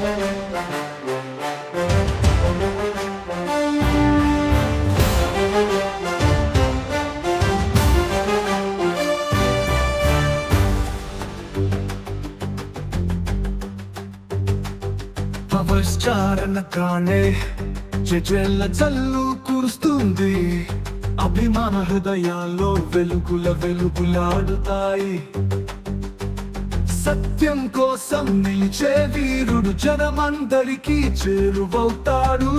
Power star చెచెల్ల చల్లు కురుస్తుంది. అభిమాన హృదయాల్లో వెలుగుల వెలుగులాడుతాయి. సత్యం కోసం నిలిచే వీరుడు జనమందరికీ చేరువవుతాడు.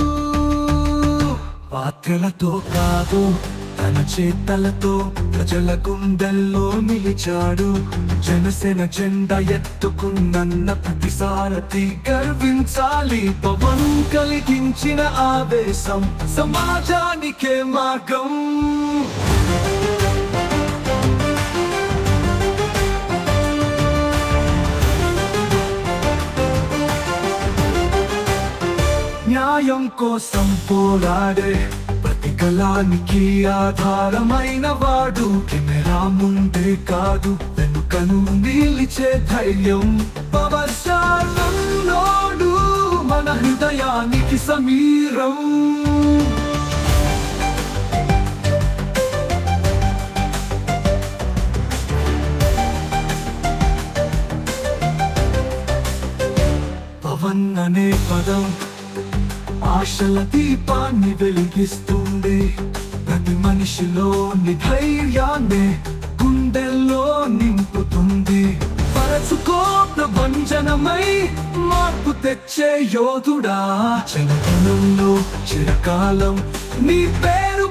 పాత్రలతో కాదు తన చేతలతో ప్రజల గుండెల్లో నిలిచాడు. జనసేన జెండా ఎత్తుకున్న ప్రతిసారథి గర్వించాలి. పవన్ కలిగించిన ఆవేశం సమాజానికే మార్గం. న్యాయం కోసం పోరాడే ప్రతి కళానికి ఆధారమైన వాడు కెమెరా ముందే కాదు వెనుకను నిలిచే ధైర్యం. పవర్ మన హృదయానికి సమీరం. పవన్ అనే పదం ఆశల దీపాన్ని వెలిగిస్తుంది. ప్రతి మనిషిలోని ధైర్యాన్ని గుండెల్లో నింపుతుంది. పరచుకో ప్రభంజనమై మార్పు తెచ్చే యోధుడా. చిరకాలం నీ పేరు